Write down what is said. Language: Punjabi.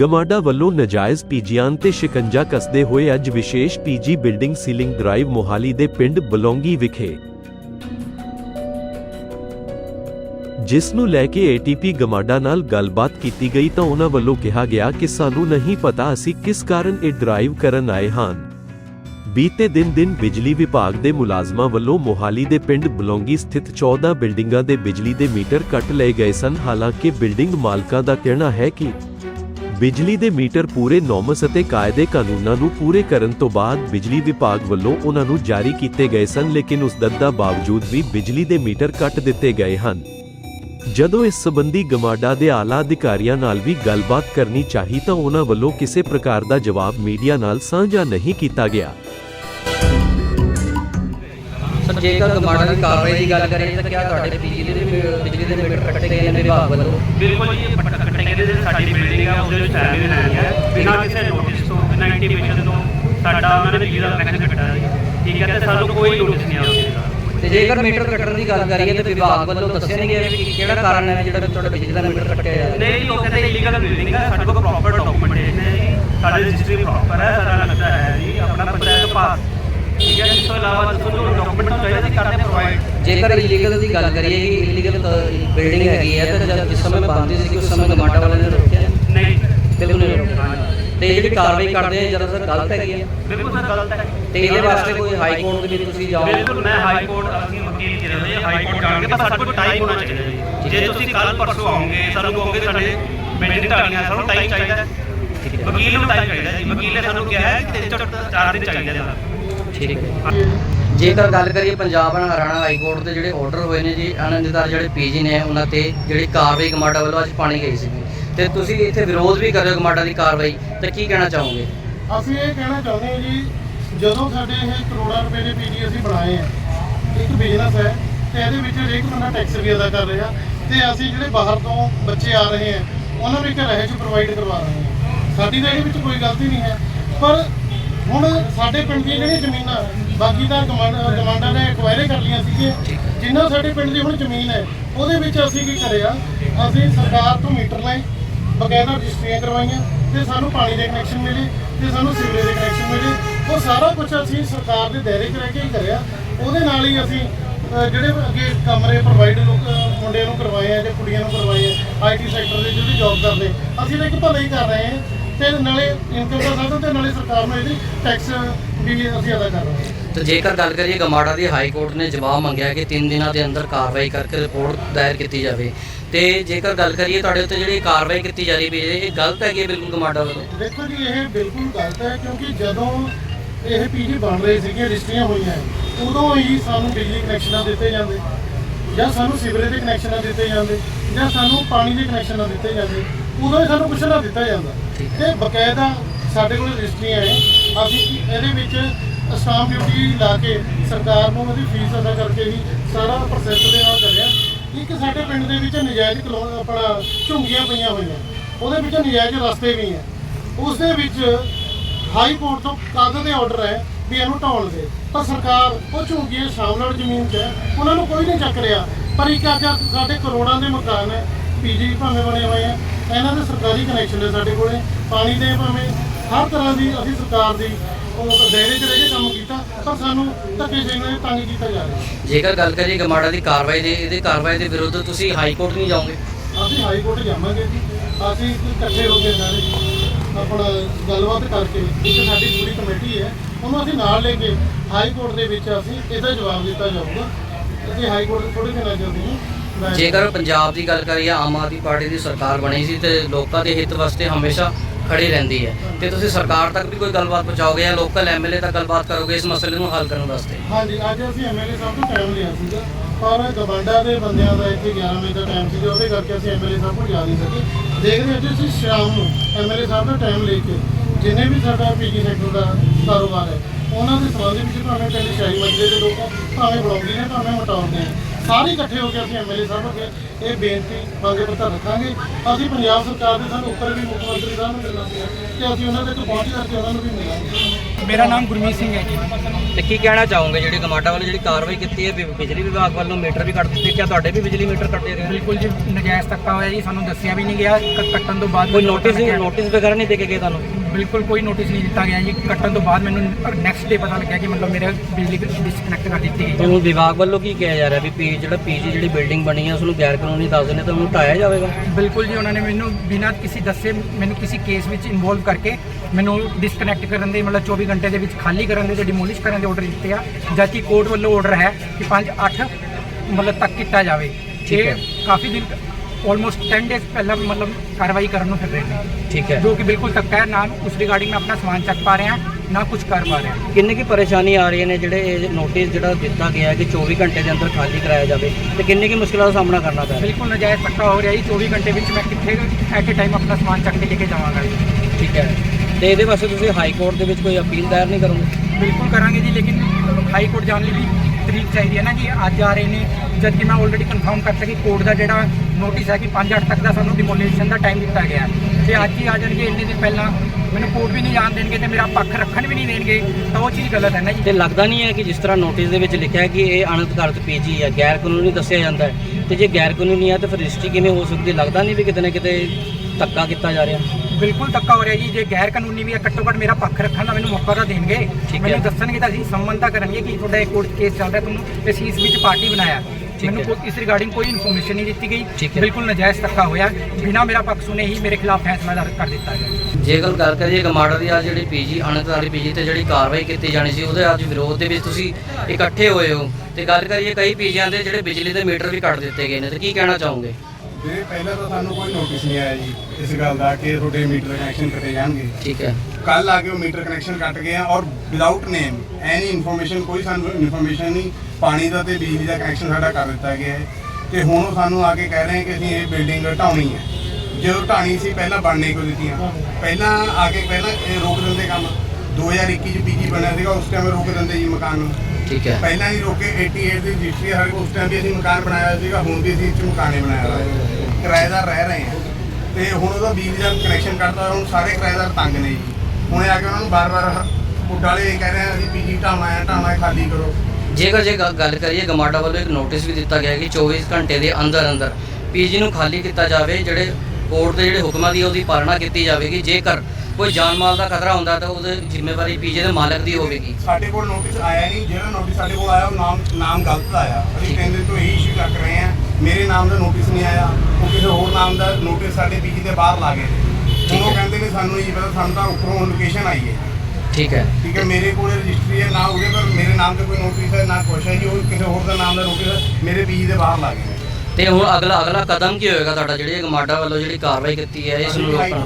ਗਮਾਡਾ ਵੱਲੋਂ ਨਜਾਇਜ਼ ਪੀਜੀਆਂ ਤੇ ਸ਼ਿਕੰਜਾ ਕੱਸਦੇ ਹੋਏ ਅੱਜ ਵਿਸ਼ੇਸ਼ PG building sealing drive Mohali ਦੇ ਪਿੰਡ ਬਲੌਂਗੀ ਵਿਖੇ। ਜਿਸ ਨੂੰ ਲੈ ਕੇ ਏਟੀਪੀ ਗਮਾਡਾ ਨਾਲ ਗੱਲਬਾਤ ਕੀਤੀ ਗਈ ਤਾਂ ਉਹਨਾਂ ਵੱਲੋਂ ਕਿਹਾ ਗਿਆ ਕਿ ਸਾਨੂੰ ਨਹੀਂ ਪਤਾ ਅਸੀਂ ਕਿਸ ਕਾਰਨ ਇਹ ਡਰਾਈਵ ਕਰਨ ਆਏ ਹਾਂ। ਬੀਤੇ ਦਿਨ ਦਿਨ ਬਿਜਲੀ ਵਿਭਾਗ ਦੇ ਮੁਲਾਜ਼ਮਾਂ ਵੱਲੋਂ ਮੋਹਾਲੀ ਦੇ ਪਿੰਡ ਬਲੌਂਗੀ ਸਥਿਤ 14 ਬਿਲਡਿੰਗਾਂ ਦੇ ਬਿਜਲੀ ਦੇ ਮੀਟਰ ਕੱਟ ਲਏ ਗਏ ਸਨ। ਹਾਲਾਂਕਿ ਬਿਲਡਿੰਗ ਮਾਲਕਾਂ ਦਾ ਕਹਿਣਾ ਹੈ ਕਿ ਬਿਜਲੀ ਦੇ ਮੀਟਰ ਪੂਰੇ ਨੌਮਸ ਅਤੇ ਕਾਇਦੇ ਕਾਨੂੰਨਾਂ ਨੂੰ ਪੂਰੇ ਕਰਨ ਤੋਂ ਬਾਅਦ ਬਿਜਲੀ ਵਿਭਾਗ ਵੱਲੋਂ ਉਹਨਾਂ ਨੂੰ ਜਾਰੀ ਕੀਤੇ ਗਏ ਸਨ, ਲੇਕਿਨ ਉਸ ਦਾ ਬਾਵਜੂਦ ਵੀ ਬਿਜਲੀ ਦੇ ਮੀਟਰ ਕੱਟ ਦਿੱਤੇ ਗਏ ਹਨ। ਜਦੋਂ ਇਸ ਸੰਬੰਧੀ ਗਮਾਡਾ ਦੇ ਆਲਾ ਅਧਿਕਾਰੀਆਂ ਨਾਲ ਵੀ ਗੱਲਬਾਤ ਕਰਨੀ ਚਾਹੀ ਤਾਂ ਉਹਨਾਂ ਵੱਲੋਂ ਕਿਸੇ ਪ੍ਰਕਾਰ ਦਾ ਜਵਾਬ ਮੀਡੀਆ ਨਾਲ ਸਾਂਝਾ ਨਹੀਂ ਕੀਤਾ ਗਿਆ। ਸਰ ਜੇਕਰ ਗਮਾਡਾ ਦੀ ਕਾਰਵਾਈ ਦੀ ਗੱਲ ਕਰੀਏ ਤਾਂ ਕਿਆ ਤੁਹਾਡੇ ਬਿਜਲੀ ਦੇ ਮੀ- ਬਿਜਲੀ ਦੇ ਮੀਟਰ ਕੱਟੇ ਗਏ ਨੇ ਵਿਭਾਗ ਵੱਲੋਂ? ਬਿਲਕੁਲ ਜੀ ਇਹ ਪੱਟ ਕੱਟੇ ਗਏ ਨੇ ਸਾਡੀ ਬਿਲਡਿੰਗ ਹੈ ਉਹਦੇ ਵਿੱਚ ਫੈਮਿਲੀ ਲੈਣੀ ਹੈ ਬਿਨਾਂ ਕਿਸੇ ਨੋਟਿਸ ਤੋਂ ਬਿਨਾਂ ਇੰਟੀਮੇਸ਼ਨ ਤੋਂ ਸਾਡਾ ਉਹਨਾਂ ਨੇ ਬਿਜਲੀ ਦਾ ਕਨੈਕਸ਼ਨ ਕੱਟਿਆ ਜੀ ਠੀਕ ਹੈ ਤੇ ਸਾਨੂੰ ਕੋਈ ਨੋਟਿਸ ਨਹੀਂ ਆਇਆ ਉਸ ਦਾ। ਤੇ ਜੇਕਰ ਮੀਟਰ ਕੱਟਣ ਦੀ ਗੱਲ ਕਰੀਏ ਤਾਂ ਵਿਭਾਗ ਵੱਲੋਂ ਦੱਸਿਆ ਨਹੀਂ ਗਿਆ ਵੀ ਕਿਹੜਾ ਕਾਰਨ ਹੈ ਜਿਹੜਾ ਤੁਹਾਡਾ ਬਿਜਲੀ ਦਾ ਮੀਟਰ ਕੱਟਿਆ ਜਾ ਰਿਹਾ। ਨਹੀਂ ਲੋਕ ਕਹਿੰਦੇ ਇਲੀਗਲ ਬਿਲਡਿੰਗ ਹੈ ਸਾਡੇ ਕੋਲ ਪ੍ਰੋਪਰ ਡਾਕੂਮੈਂਟੇਸ਼ਨ ਹੈ ਜੀ। ਸਾਡੀ ਰਜਿਸਟਰੀ ਪ੍ਰੋਪਰ ਹੈ ਸਾਡਾ ਨਕਸ਼ਾ ਹੈ ਜੀ ਆਪਣਾ ਪੰਚਾਇਤ ਠੀਕ ਹੈ ਇਸ ਤੋਂ ਇਲਾਵਾ ਤੁਹਾਨੂੰ ਡਾਕੂਮੈਂਟ ਚਾਹੀਦਾ ਸੀ ਕਰਦੇ ਪ੍ਰੋਵਾਈਡ ਜੇਕਰ ਇਲੀਗਲ ਦੀ ਗੱਲ ਕਰੀਏ ਕਿ ਇਲੀਗਲ ਬਿਲਡਿੰਗ ਹੈਗੀ ਹੈ ਤਾਂ ਜਦ ਜਿਸ ਸਮੇਂ ਬੰਦੀ ਸੀ ਉਸ ਸਮੇਂ ਗਮਾਡਾ ਵਾਲਿਆਂ ਨੇ ਰੋਕਿਆ? ਨਹੀਂ। ਬਿਲਕੁਲ ਨਹੀਂ ਰੋਕਿਆ। ਤੇ ਜਿਹੜੀ ਕਾਰਵਾਈ ਕਰਦੇ ਆ ਜਰਾ ਸਰ ਗਲਤ ਹੈਗੀ ਹੈ ਬਿਲਕੁਲ ਸਰ ਗਲਤ ਹੈ। ਤੇ ਇਹਦੇ ਵਾਸਤੇ ਕੋਈ ਹਾਈ ਕੋਰਟ ਦੇ ਵਿੱਚ ਤੁਸੀਂ ਜਾਓ? ਬਿਲਕੁਲ ਮੈਂ ਹਾਈ ਕੋਰਟ ਅਸੀਂ ਵਕੀਲ ਜਿਹੜੇ ਨੇ ਹਾਈ ਕੋਰਟ ਜਾਣਗੇ ਪਰ ਸਾਡੇ ਕੋਲ ਟਾਈਮ ਹੋਣਾ ਚਾਹੀਦਾ ਜੀ। ਜੇ ਤੁਸੀਂ ਕੱਲ ਪਰਸੋਂ ਆਓਗੇ ਸਾਨੂੰ ਕਹੋਗੇ ਸਾਡੇ ਬਿਲਡਿੰਗ ਢਾਣੀਆਂ ਸਾਨੂੰ ਟਾਈਮ ਚਾਹੀਦਾ। ਵਕੀਲ ਨੂੰ ਟਾਈਮ ਚਾਹੀਦਾ ਜੀ। ਵਕੀਲ ਨੇ ਸਾਨੂੰ ਕਿਹਾ ਹੈ ਕਿ ਤਿੰਨ ਤੋਂ ਚਾਰ ਦਿਨ ਚਾਹੀਦੇ ਨੇ ਠੀਕ ਹੈ ਜੇਕਰ ਗੱਲ ਕਰੀਏ Punjab and Haryana high court ਦੇ ਜਿਹੜੇ ਆਰਡਰ ਹੋਏ ਨੇ ਜੀ, ਆਨੰਦਦਾਰ ਜਿਹੜੇ ਪੀਜੀ ਨੇ ਉਹਨਾਂ ਤੇ ਜਿਹੜੀ ਕਾਰਵਾਈ ਗਮਾਡਾ ਵੱਲੋਂ ਅੱਜ ਪਾਣੀ ਗਈ ਸੀ ਤੇ ਤੁਸੀਂ ਇੱਥੇ ਵਿਰੋਧ ਵੀ ਕਰ ਰਹੇ ਹੋ ਗਮਾਡਾ ਦੀ ਕਾਰਵਾਈ, ਤੇ ਕੀ ਕਹਿਣਾ ਚਾਹੋਗੇ? ਅਸੀਂ ਇਹ ਕਹਿਣਾ ਚਾਹੁੰਦੇ ਹਾਂ ਜੀ, ਜਦੋਂ ਸਾਡੇ ਇਹ ਕਰੋੜਾਂ ਰੁਪਏ ਦੇ ਪੀਜੀ ਅਸੀਂ ਬਣਾਏ ਆ, ਇੱਕ ਬਿਜ਼ਨਸ ਹੈ, ਤੇ ਇਹਦੇ ਵਿੱਚ ਹਰੇਕ ਬੰਦਾ ਟੈਕਸ ਵੀ ਅਦਾ ਕਰ ਰਿਹਾ, ਤੇ ਅਸੀਂ ਜਿਹੜੇ ਬਾਹਰ ਤੋਂ ਬੱਚੇ ਆ ਰਹੇ ਆ, ਉਹਨਾਂ ਨੂੰ ਇੱਕ ਰਹਿਜ ਪ੍ਰੋਵਾਈਡ ਕਰਵਾ ਰਹੇ ਹਾਂ ਸਾਡੀ ਤਾਂ ਇਹਦੇ ਵਿੱਚ ਕੋਈ ਗਲਤੀ ਨਹੀਂ ਹੈ, ਪਰ ਹੁਣ ਸਾਡੇ ਪਿੰਡ ਦੀਆਂ ਜਿਹੜੀਆਂ ਜ਼ਮੀਨਾਂ, ਬਾਕੀ ਤਾਂ ਕਮਾਂਡਾਂ ਨੇ ਐਕਵਾਇਰ ਕਰ ਲਈਆਂ ਸੀਗੀਆਂ, ਜਿੰਨਾ ਸਾਡੇ ਪਿੰਡ ਦੀ ਹੁਣ ਜ਼ਮੀਨ ਹੈ, ਉਹਦੇ ਵਿੱਚ ਅਸੀਂ ਕੀ ਕਰਿਆ, ਅਸੀਂ ਸਰਕਾਰ ਤੋਂ ਮੀਟਰ ਲਏ, ਬਕਾਇਦਾ ਰਜਿਸਟਰੀਆਂ ਕਰਵਾਈਆਂ, ਤੇ ਸਾਨੂੰ ਪਾਣੀ ਦੇ ਕਨੈਕਸ਼ਨ ਮਿਲੇ, ਤੇ ਸਾਨੂੰ ਸੀਵਰੇਜ ਦੇ ਕਨੈਕਸ਼ਨ ਮਿਲੇ, ਉਹ ਸਾਰਾ ਕੁਝ ਅਸੀਂ ਸਰਕਾਰ ਦੇ ਦਾਇਰੇ 'ਚ ਰਹਿ ਕੇ ਹੀ ਕਰਿਆ, ਉਹਦੇ ਨਾਲ ਹੀ ਅਸੀਂ ਜਿਹੜੇ ਅੱਗੇ ਕਮਰੇ ਪ੍ਰੋਵਾਈਡ ਲੋਕ, ਮੁੰਡਿਆਂ ਨੂੰ ਕਰਵਾਏ ਆ, ਜਾਂ ਕੁੜੀਆਂ ਨੂੰ ਕਰਵਾਏ ਆ ਆਈਟੀ ਸੈਕਟਰ ਦੇ ਜਿਹੜੇ ਜੌਬ ਕਰਦੇ, ਅਸੀਂ ਤਾਂ ਇੱਕ ਭਲਾ ਹੀ ਕਰ ਰਹੇ ਹਾਂ। ਤੇ ਨਾਲੇ ਇਨਕਮ ਦਾ ਸਾਧਨ ਤੇ ਨਾਲੇ ਸਰਕਾਰ ਨੂੰ ਇਹਦੀ ਟੈਕਸ ਵੀ ਅਸੀਂ ਅਦਾ ਕਰ ਰਹੇ ਹਾਂ। ਤੇ ਜੇਕਰ ਗੱਲ ਕਰੀਏ ਗਮਾਡਾ ਦੀ ਹਾਈ ਕੋਰਟ ਨੇ ਜਵਾਬ ਮੰਗਿਆ ਕਿ 3 ਦਿਨਾਂ ਦੇ ਅੰਦਰ ਕਾਰਵਾਈ ਕਰਕੇ ਰਿਪੋਰਟ ਦਾਇਰ ਕੀਤੀ ਜਾਵੇ। ਤੇ ਜੇਕਰ ਗੱਲ ਕਰੀਏ ਤੁਹਾਡੇ ਉੱਤੇ ਜਿਹੜੀ ਕਾਰਵਾਈ ਕੀਤੀ ਜਾ ਰਹੀ ਹੈ ਇਹ ਗਲਤ ਹੈ ਬਿਲਕੁਲ ਗਮਾਡਾ ਵੱਲੋਂ? ਦੇਖੋ ਜੀ ਇਹ ਬਿਲਕੁਲ ਗਲਤ ਹੈ ਕਿਉਂਕਿ ਜਦੋਂ ਇਹ ਪੀਜੀ ਬਣ ਰਹੇ ਸੀਗੇ ਰਜਿਸਟਰੀਆਂ ਹੋਈਆਂ ਉਦੋਂ ਹੀ ਸਾਨੂੰ ਬਿਜਲੀ ਕਨੈਕਸ਼ਨਾਂ ਦਿੱਤੇ ਜਾਂਦੇ ਜਾਂ ਸਾਨੂੰ ਸੀਵਰੇਜ ਦੇ ਕਨੈਕਸ਼ਨਾਂ ਦਿੱਤੇ ਜਾਂਦੇ ਜਾਂ ਸਾਨੂੰ ਪਾਣੀ ਦੇ ਕਨੈਕਸ਼ਨਾਂ ਦਿੱਤੇ ਜਾਂਦੇ। ਉਦੋਂ ਹੀ ਸਾਨੂੰ ਕੁਛ ਨਾ ਦਿੱਤਾ ਜਾਂਦਾ। ਤੇ ਬਕਾਇਦਾ ਸਾਡੇ ਕੋਲ ਰਜਿਸਟਰੀਆਂ ਹੈ। ਅਸੀਂ ਇਹਦੇ ਵਿੱਚ ਸਟਾਂਪ ਡਿਊਟੀ ਲਾ ਕੇ ਸਰਕਾਰ ਨੂੰ ਉਹਦੀ ਫੀਸ ਅਦਾ ਕਰਕੇ ਹੀ ਸਾਰਾ ਪ੍ਰੋਸੈਸ ਦੇ ਨਾਲ ਕਰਿਆ ਇੱਕ ਸਾਡੇ ਪਿੰਡ ਦੇ ਵਿੱਚ ਨਜਾਇਜ਼ ਕਲੋ ਆਪਣਾ ਝੁੰਗੀਆਂ ਪਈਆਂ ਹੋਈਆਂ। ਉਹਦੇ ਵਿੱਚ ਨਜਾਇਜ਼ ਰਸਤੇ ਵੀ ਹੈ। ਉਸ ਦੇ ਵਿੱਚ ਹਾਈ ਕੋਰਟ ਤੋਂ ਕਾਗਜ਼ ਦੇ ਆਰਡਰ ਹੈ ਵੀ ਇਹਨੂੰ ਢਾਉਣ ਦੇ। ਪਰ ਸਰਕਾਰ ਉਹ ਝੁੰਗੀਆਂ ਸ਼ਾਮਲਾੜ ਜ਼ਮੀਨ 'ਚ ਉਹਨਾਂ ਨੂੰ ਕੋਈ ਨਹੀਂ ਚੱਕ ਰਿਹਾ। ਪਰ ਇੱਕ ਅੱਜ ਸਾਡੇ ਕਰੋੜਾਂ ਦੇ ਮਕਾਨ ਹੈ। ਪੀਜੀ ਭਾਵੇਂ ਬਣੇ ਹੋਏ ਆ ਇਹਨਾਂ ਦੇ ਸਰਕਾਰੀ ਕਨੈਕਸ਼ਨ ਹੈ ਸਾਡੇ ਕੋਲੇ। ਪਾਣੀ ਦੇ ਭਾਵੇਂ ਹਰ ਤਰ੍ਹਾਂ ਦੀ ਅਸੀਂ ਸਰਕਾਰ ਦੀ ਉਹ ਦਾਇਰੇ 'ਚ ਰਹਿ ਕੇ ਕੰਮ ਕੀਤਾ ਪਰ ਸਾਨੂੰ ਧੱਕੇ ਸ਼ਾਹੀ ਨਾਲ ਤੰਗ ਕੀਤਾ ਜਾ ਰਿਹਾ। ਜੇਕਰ ਗੱਲ ਕਰੀਏ ਗਮਾਡਾ ਦੀ ਕਾਰਵਾਈ ਦੇ ਇਹਦੇ ਕਾਰਵਾਈ ਦੇ ਵਿਰੁੱਧ ਤੁਸੀਂ ਹਾਈ ਕੋਰਟ ਨਹੀਂ ਜਾਓਗੇ? ਅਸੀਂ ਹਾਈ ਕੋਰਟ ਜਾਵਾਂਗੇ ਜੀ। ਅਸੀਂ ਇਕੱਠੇ ਹੋ ਕੇ ਸਾਰੇ ਆਪਣਾ ਗੱਲਬਾਤ ਕਰਕੇ ਇੱਕ ਸਾਡੀ ਪੂਰੀ ਕਮੇਟੀ ਹੈ ਉਹਨੂੰ ਅਸੀਂ ਨਾਲ ਲੈ ਕੇ ਹਾਈ ਕੋਰਟ ਦੇ ਵਿੱਚ ਅਸੀਂ ਇਹਦਾ ਜਵਾਬ ਦਿੱਤਾ ਜਾਊਗਾ। ਅਸੀਂ ਹਾਈ ਕੋਰਟ ਥੋੜੇ ਦਿਨਾਂ ਜਲਦੀ ਜੇਕਰ ਪੰਜਾਬ ਦੀ ਗੱਲ ਕਰੀਏ, ਆਮ ਆਦਮੀ ਪਾਰਟੀ ਦੀ ਸਰਕਾਰ ਬਣੀ ਸੀ ਤੇ ਲੋਕਾਂ ਦੇ ਹਿੱਤ ਵਾਸਤੇ ਹਮੇਸ਼ਾ ਖੜੀ ਰਹਿੰਦੀ ਹੈ। ਤੇ ਤੁਸੀਂ ਸਰਕਾਰ ਤੱਕ ਵੀ ਕੋਈ ਗੱਲਬਾਤ ਪਹੁੰਚਾਓਗੇ ਜਾਂ ਲੋਕਲ ਐਮਐਲਏ ਤੱਕ ਗੱਲਬਾਤ ਕਰੋਗੇ ਇਸ ਮਸਲੇ ਨੂੰ ਹੱਲ ਕਰਨ ਵਾਸਤੇ? ਹਾਂਜੀ, ਅੱਜ ਅਸੀਂ ਐਮਐਲਏ ਸਾਹਿਬ ਤੋਂ ਟਾਈਮ ਲਿਆ ਸੀਗਾ। ਪਰ ਗਵਾਂਡਾ ਦੇ ਬੰਦਿਆਂ ਦਾ ਇੱਥੇ 11 ਵਜੇ ਦਾ ਟਾਈਮ ਸੀਗਾ, ਉਹਦੇ ਕਰਕੇ ਅਸੀਂ ਐਮਐਲਏ ਸਾਹਿਬ ਕੋਲ ਜਾ ਨਹੀਂ ਸਕੇ। ਦੇਖਦੇ ਹਾਂ ਅਸੀਂ ਸ਼ਾਮ ਨੂੰ ਐਮਐਲਏ ਸਾਹਿਬ ਦਾ ਟਾਈਮ ਲੈ ਕੇ ਜਿੰਨੇ ਵੀ ਸਾਡਾ ਪੀਜੀ ਸੈਕਟਰ ਦਾ ਕਾਰੋਬਾਰ ਹੈ, ਉਹਨਾਂ ਦੇ ਸੰਬੰਧ ਵਿੱਚ ਭਾਵੇਂ ਪਿੰਡ ਸ਼ਾਹੀ ਮਜਲੇ ਦੇ ਲੋਕ ਭਾਵੇਂ ਬਲੌਂਗੀ ਨੇ, ਭਾਵੇਂ ਮਟਾਉਂਦੇ ਆ ਸਾਰੇ ਇਕੱਠੇ ਹੋ ਕੇ ਅਸੀਂ ਐਮਐਲਏ ਸਾਹਿਬ ਅੱਗੇ ਇਹ ਬੇਨਤੀ ਮੰਗੇ ਪੱਤਰ ਰੱਖਾਂਗੇ। ਅਸੀਂ ਪੰਜਾਬ ਸਰਕਾਰ ਦੇ ਸਾਨੂੰ ਉੱਪਰ ਵੀ ਮੁੱਖ ਮੰਤਰੀ ਸਾਹਿਬ ਨੂੰ ਮਿਲਣਾ ਪਿਆ ਤੇ ਅਸੀਂ ਉਹਨਾਂ ਦੇ ਤੋਂ ਪਹੁੰਚ ਕਰਕੇ ਉਹਨਾਂ ਨੂੰ ਵੀ ਮਿਲਾਂਗੇ ਮੇਰਾ ਨਾਮ ਗੁਰਮੀਤ ਸਿੰਘ ਹੈ ਜੀ। ਤੇ ਕੀ ਕਹਿਣਾ ਚਾਹੋਗੇ? ਜਿਹੜੀ ਗਮਾਡਾ ਵੱਲੋਂ ਜਿਹੜੀ ਕਾਰਵਾਈ ਕੀਤੀ ਹੈ ਬਿਜਲੀ ਵਿਭਾਗ ਵੱਲੋਂ ਮੀਟਰ ਵੀ ਕੱਟ ਦਿੱਤੇ ਕਿਆ ਤੁਹਾਡੇ ਵੀ ਬਿਜਲੀ ਮੀਟਰ ਕੱਟੇ ਗਏ? ਬਿਲਕੁਲ ਜੀ ਨਜਾਇਜ਼ ਧੱਕਾ ਹੋਇਆ ਜੀ ਸਾਨੂੰ ਦੱਸਿਆ ਵੀ ਨਹੀਂ ਗਿਆ ਕ- ਕੱਟਣ ਤੋਂ ਬਾਅਦ ਕੋਈ ਨੋਟਿਸ। ਨੋਟਿਸ ਵਗੈਰਾ ਨਹੀਂ ਦੇ ਕੇ ਗਏ ਤੁਹਾਨੂੰ? ਬਿਲਕੁਲ ਕੋਈ ਨੋਟਿਸ ਨਹੀਂ ਦਿੱਤਾ ਗਿਆ ਜੀ। ਕੱਟਣ ਤੋਂ ਬਾਅਦ ਮੈਨੂੰ ਨੈਕਸਟ ਡੇ ਪਤਾ ਲੱਗਿਆ ਕਿ ਮਤਲਬ ਮੇਰੇ ਬਿਜਲੀ ਡਿਸਕਨੈਕਟ ਕਰ ਦਿੱਤੀ ਗਈ। ਤੇ ਹੁਣ ਵਿਭਾਗ ਵੱਲੋਂ ਕੀ ਕਿਹਾ ਜਾ ਰਿਹਾ ਵੀ ਪੀ ਜਿਹੜਾ ਪੀਜੀ ਜਿਹੜੀ ਬਿਲਡਿੰਗ ਬਣੀ ਹੈ ਉਸ ਨੂੰ ਗੈਰ ਕਾਨੂੰਨੀ ਦੱਸਦੇ ਨੇ ਤਾਂ ਉਹਨੂੰ ਢਾਇਆ ਜਾਵੇਗਾ? ਬਿਲਕੁਲ ਜੀ ਉਹਨਾਂ ਨੇ ਮੈਨੂੰ ਬਿਨਾਂ ਕਿਸੇ ਦੱਸੇ ਮੈਨੂੰ ਕਿਸੇ ਕੇਸ ਵਿੱਚ ਇਨਵੋਲਵ ਕਰਕੇ ਮੈਨੂੰ ਡਿਸਕਨੈਕਟ ਕਰਨ ਦੇ ਮਤਲਬ 24 ਘੰਟੇ ਦੇ ਵਿੱਚ ਖਾਲੀ ਕਰਨ ਦੇ ਤੇ ਡਿਮੋਲਿਸ਼ ਕਰਨ ਦੇ ਆਰਡਰ ਦਿੱਤੇ ਆ। ਜਦ ਕਿ ਕੋਰਟ ਵੱਲੋਂ ਆਰਡਰ ਹੈ ਕਿ 5 8 ਮਤਲਬ ਤੱਕ ਕੀਤਾ ਜਾਵੇ। ਇਹ ਕਾਫੀ ਦਿਨ ਆਲਮੋਸਟ 10 ਡੇਜ਼ ਪਹਿਲਾਂ ਮਤਲਬ ਕਾਰਵਾਈ ਕਰਨ ਨੂੰ ਫਿਰ ਰਹੇ ਨੇ। ਠੀਕ ਹੈ। ਜੋ ਕਿ ਬਿਲਕੁਲ ਧੱਕਾ ਹੈ ਨਾ ਉਸ ਰਿਗਾਰਡਿੰਗ ਮੈਂ ਆਪਣਾ ਸਮਾਨ ਚੱਕ ਪਾ ਰਿਹਾ ਨਾ ਕੁਝ ਕਰ ਪਾ ਰਿਹਾ। ਕਿੰਨੇ ਕੀ ਪਰੇਸ਼ਾਨੀ ਆ ਰਹੀਆਂ ਨੇ ਜਿਹੜੇ ਇਹ ਨੋਟਿਸ ਜਿਹੜਾ ਦਿੱਤਾ ਗਿਆ ਹੈ ਕਿ 24 ਘੰਟੇ ਦੇ ਅੰਦਰ ਖਾਲੀ ਕਰਾਇਆ ਜਾਵੇ ਤੇ ਕਿੰਨੇ ਕੀ ਮੁਸ਼ਕਲਾਂ ਦਾ ਸਾਹਮਣਾ ਕਰਨਾ ਪੈ ਰਿਹਾ? ਬਿਲਕੁਲ ਨਜਾਇਜ਼ ਧੱਕਾ ਹੋ ਰਿਹਾ ਜੀ 24 ਘੰਟੇ ਵਿੱਚ ਮੈਂ ਕਿੱਥੇ ਐਟ ਏ ਟਾਈਮ ਆਪਣਾ ਸਮਾਨ ਚੱਕ ਕੇ ਲੈ ਕੇ ਜਾਵਾਂਗਾ ਜੀ। ਠੀਕ ਹੈ। ਤੇ ਇਹਦੇ ਵਾਸਤੇ ਤੁਸੀਂ ਹਾਈ ਕੋਰਟ ਦੇ ਵਿੱਚ ਕੋਈ ਅਪੀਲ ਦਾਇਰ ਨਹੀਂ ਕਰੋਗੇ? ਬਿਲਕੁਲ ਕਰਾਂਗੇ ਜੀ ਲੇਕਿਨ ਹਾਈ ਕੋਰਟ ਜਾਣ ਲਈ ਵੀ ਤਰੀਕ ਚਾਹੀਦੀ ਹੈ ਨਾ ਕਿ ਅੱਜ ਆ ਰਹੇ ਨੇ ਜਦ ਕਿ ਮੈਂ ਆਲਰੇਡੀ ਕਨਫਰਮ ਕਰਤਾ ਕਿ ਕੋਰਟ ਦਾ ਜਿਹੜਾ ਨੋਟਿਸ ਹੈ ਕਿ 5-8 ਤੱਕ ਦਾ ਸਾਨੂੰ ਡਿਮੋਲੀਸ਼ਨ ਦਾ ਟਾਈਮ ਦਿੱਤਾ ਗਿਆ ਹੈ। ਤੇ ਅੱਜ ਹੀ ਆ ਜਾਣਗੇ, ਇੰਨੇ ਦਿਨ ਪਹਿਲਾਂ। ਮੈਨੂੰ ਕੋਰਟ ਵੀ ਨਹੀਂ ਜਾਣ ਦੇਣਗੇ ਤੇ ਮੇਰਾ ਪੱਖ ਰੱਖਣ ਵੀ ਨਹੀਂ ਦੇਣਗੇ, ਤਾਂ ਉਹ ਚੀਜ਼ ਗਲਤ ਹੈ ਨਾ ਜੀ। ਤੇ ਲੱਗਦਾ ਨਹੀਂ ਹੈ ਕਿ ਜਿਸ ਤਰ੍ਹਾਂ ਨੋਟਿਸ ਦੇ ਵਿੱਚ ਲਿਖਿਆ ਹੈ ਕਿ ਇਹ ਅਨਧਿਕਾਰਤ ਪੀਜੀ ਹੈ ਗੈਰ ਕਾਨੂੰਨੀ ਦੱਸਿਆ ਜਾਂਦਾ ਹੈ। ਤੇ ਜੇ ਗੈਰ ਕਾਨੂੰਨੀ ਹੈ, ਤਾਂ ਫਿਰ ਰਜਿਸਟਰੀ ਕਿਵੇਂ ਹੋ ਸਕਦੀ ਲੱਗਦਾ ਨਹੀਂ ਵੀ ਕਿਤੇ ਨਾ ਕਿਤੇ ਧੱਕਾ ਕੀਤਾ ਜਾ ਰਿਹਾ। ਬਿਲਕੁਲ ਧੱਕਾ ਹੋ ਰਿਹਾ ਜੀ। ਜੇ ਗੈਰ ਕਾਨੂੰਨੀ ਵੀ ਹੈ ਘੱਟੋ ਘੱਟ ਮੇਰਾ ਪੱਖ ਰੱਖਣ ਦਾ ਮੈਨੂੰ ਮੌਕਾ ਤਾਂ ਦੇਣਗੇ। ਮੈਨੂੰ ਦੱਸਣਗੇ ਤਾਂ ਅਸੀਂ ਸੰਮਨ ਤਾਂ ਕਰਨਗੇ ਕਿ ਤੁਹਾਡਾ ਇਹ ਕੋਰਟ ਕੇਸ ਚੱਲ ਰਿਹਾ ਤੁਹਾਨੂੰ ਇਸ ਇਸ ਵਿੱਚ ਪਾਰਟੀ ਬਣਾਇਆ। ਮੈਨੂੰ। ਕੋਈ ਇਸ ਰਿਗਾਰਡਿੰਗ ਕੋਈ ਇਨਫੋਰਮੇਸ਼ਨ ਨਹੀਂ ਦਿੱਤੀ ਗਈ। ਬਿਲਕੁਲ ਨਜਾਇਜ਼ ਧੱਕਾ ਹੋਇਆ। ਬਿਨਾਂ ਮੇਰਾ ਪੱਖ ਸੁਣੇ ਹੀ ਮੇਰੇ ਖਿਲਾਫ ਫੈਸਲਾ ਦਰਜ ਕਰ ਦਿੱਤਾ ਗਿਆ। ਜੇਕਰ ਗੱਲ ਕਰੀਏ ਗਮਾਡਾ ਦੀ ਅੱਜ ਜਿਹੜੀ ਪੀਜੀ ਅਨਧਿਕਾਰੀ ਪੀਜੀ ਤੇ ਜਿਹੜੀ ਕਾਰਵਾਈ ਕੀਤੀ ਜਾਣੀ ਸੀ ਉਹਦੇ ਅੱਜ ਵਿਰੋਧ ਦੇ ਵਿੱਚ ਤੁਸੀਂ ਇਕੱਠੇ ਹੋਏ ਹੋ। ਤੇ ਗੱਲ ਕਰੀਏ ਕਈ ਪੀਜੀਆਂ ਦੇ ਜਿਹੜੇ ਬਿਜਲੀ ਦੇ ਮੀਟਰ ਵੀ ਕੱਟ ਦਿੱਤੇ ਗਏ ਨੇ ਤੇ ਕੀ ਕਹਿਣਾ ਚਾਹੋਗੇ? ਵੀਰੇ ਪਹਿਲਾਂ ਤਾਂ ਸਾਨੂੰ ਕੋਈ ਨੋਟਿਸ ਨਹੀਂ ਆਇਆ ਜੀ। ਇਸ ਗੱਲ ਦਾ ਕਿ ਤੁਹਾਡੇ ਮੀਟਰ ਕਨੈਕਸ਼ਨ ਕੱਟੇ ਜਾਣਗੇ। ਠੀਕ ਹੈ। ਕੱਲ ਆ ਕੇ ਉਹ ਮੀਟਰ ਕਨੈਕਸ਼ਨ ਕੱਟ ਗਏ ਆ ਔਰ ਵਿਦਆਊਟ ਨੇਮ ਐਨੀ ਇਨਫੋਰਮੇਸ਼ਨ ਕੋਈ ਸਾਨੂੰ ਇਨਫੋਰਮੇਸ਼ਨ ਨਹੀਂ ਪਾਣੀ ਦਾ ਤੇ ਬਿਜਲੀ ਦਾ ਕਨੈਕਸ਼ਨ ਸਾਡਾ ਕਰ ਦਿੱਤਾ ਗਿਆ ਹੈ। ਤੇ ਹੁਣ ਉਹ ਸਾਨੂੰ ਆ ਕੇ ਕਹਿ ਰਹੇ ਕਿ ਅਸੀਂ ਇਹ ਬਿਲਡਿੰਗ ਢਾਉਣੀ ਹੈ। ਜਦੋਂ ਢਾਣੀ ਸੀ ਪਹਿਲਾਂ ਬਣਨੇ ਕਿਉਂ ਦਿੱਤੀਆਂ? ਪਹਿਲਾਂ ਆ ਕੇ ਪਹਿਲਾਂ ਇਹ ਰੋਕ ਦਿੰਦੇ ਕੰਮ। 2021 ਚ ਪੀਜੀ ਬਣਿਆ ਸੀਗਾ ਉਸ ਟਾਈਮ ਰੋਕ ਦਿੰਦੇ ਜੀ ਮਕਾਨ ਨੂੰ। ਠੀਕ ਹੈ। ਪਹਿਲਾਂ ਹੀ ਰੋਕੇ 88 ਦੀ ਰਜਿਸਟਰੀ ਹਰ ਉਸ ਟਾਈਮ ਵੀ ਅਸੀਂ ਮਕਾਨ ਬਣਾਇਆ ਸੀਗਾ ਹੁਣ ਵੀ ਅਸੀਂ ਇਸ 'ਚ ਮਕਾਨ ਹੀ ਬਣਾਇਆ ਹੋਇਆ ਹੈ। ਕਿਰਾਏਦਾਰ ਰਹਿ ਰਹੇ ਹਾਂ। ਤੇ ਹੁਣ ਉਹਦਾ ਬਿਜਲੀ ਦਾ ਕਨੈਕਸ਼ਨ ਕੱਟਦਾ ਹੁਣ ਸਾਰੇ ਕਿਰਾਏਦਾਰ ਤੰਗ ਨੇ ਜੀ। ਹੁਣ ਆ ਕੇ ਉਹਨਾਂ ਨੂੰ ਬਾਰ-ਬਾਰ ਪੁੱਡਾਲੇ ਕਹਿ ਰਹੇ ਆ ਅਸੀਂ ਪੀਜੀ ਢਾਉਣਾ ਹੈ ਢਾਉਣਾ ਹੈ ਖਾਲੀ ਕਰੋ। ਜੇਕਰ ਜੇ ਗੱਲ ਕਰੀਏ ਗਮਾਡਾ ਵੱਲੋਂ ਇੱਕ ਨੋਟਿਸ ਵੀ ਦਿੱਤਾ ਗਿਆ ਹੈ ਕਿ 24 ਘੰਟੇ ਦੇ ਅੰਦਰ ਅੰਦਰ ਪੀਜੀ ਨੂੰ ਖਾਲੀ ਕੀਤਾ ਜਾਵੇ ਜਿਹੜੇ ਕੋਰਟ ਦੇ ਜਿਹੜੇ ਹੁਕਮਾਂ ਦੀ ਉਹਦੀ ਪਾਲਣਾ ਕੀਤੀ ਜਾਵੇਗੀ ਜੇਕਰ ਕੋਈ ਜਾਨ ਮਾਲ ਦਾ ਖਤਰਾ ਹੁੰਦਾ ਤਾਂ ਉਹਦੀ ਜ਼ਿੰਮੇਵਾਰੀ ਪੀਜੀ ਦੇ ਮਾਲਕ ਦੀ ਹੋਵੇਗੀ। ਸਾਡੇ ਕੋਲ ਨੋਟਿਸ ਆਇਆ ਨਹੀਂ ਜਿਹੜਾ ਨੋਟਿਸ ਸਾਡੇ ਕੋਲ ਆਇਆ ਉਹ ਨਾਮ ਨਾਮ ਗਲਤ ਆਇਆ। ਅਸੀਂ ਤਿੰਨ ਦਿਨ ਤੋਂ ਇਹੀ ਇਸ਼ੂ ਚੱਕ ਰਹੇ ਆ ਮੇਰੇ ਨਾਮ ਦਾ ਨੋਟਿਸ ਨਹੀਂ ਆਇਆ ਉਹ ਕਿਸੇ ਹੋਰ ਨਾਮ ਦਾ ਨੋਟਿਸ ਸਾਡੇ ਪੀਜੀ ਦੇ ਬਾਹਰ ਲਾ ਗਏ ਹੁਣ ਉਹ ਕਹਿੰਦੇ ਨੇ ਸਾਨੂੰ ਨਹੀਂ ਪਤਾ ਸਾਨੂੰ ਤਾਂ ਉੱਪਰੋਂ ਲੋਕੇਸ਼ਨ ਆਈ ਹੈ। ਠੀਕ ਹੈ। ਠੀਕ ਹੈ ਮੇਰੇ ਕੋਲ ਰਜਿਸਟਰੀ ਹੈ ਨਾ ਉਹਦੇ ਪਰ ਮੇਰੇ ਨਾਮ ਤੇ ਕੋਈ ਨੋਟਿਸ ਹੈ ਨਾ ਕੁਛ ਹੈ ਜੀ ਉਹ ਕਿਸੇ ਹੋਰ ਦਾ ਨਾਮ ਦਾ ਨੋਟਿਸ ਹੈ ਮੇਰੇ ਪੀਜੀ ਦੇ ਬਾਹਰ ਲੱਗ ਗਏ ਤੇ ਹੁਣ ਅਗਲਾ ਅਗਲਾ ਕਦਮ ਕੀ ਹੋਏਗਾ ਤੁਹਾਡਾ? ਜਿਹੜੀ ਗਮਾਡਾ ਵੱਲੋਂ ਜਿਹੜੀ ਕਾਰਵਾਈ ਕੀਤੀ ਹੈ ਇਸ ਨੂੰ ਰੋਕਣ।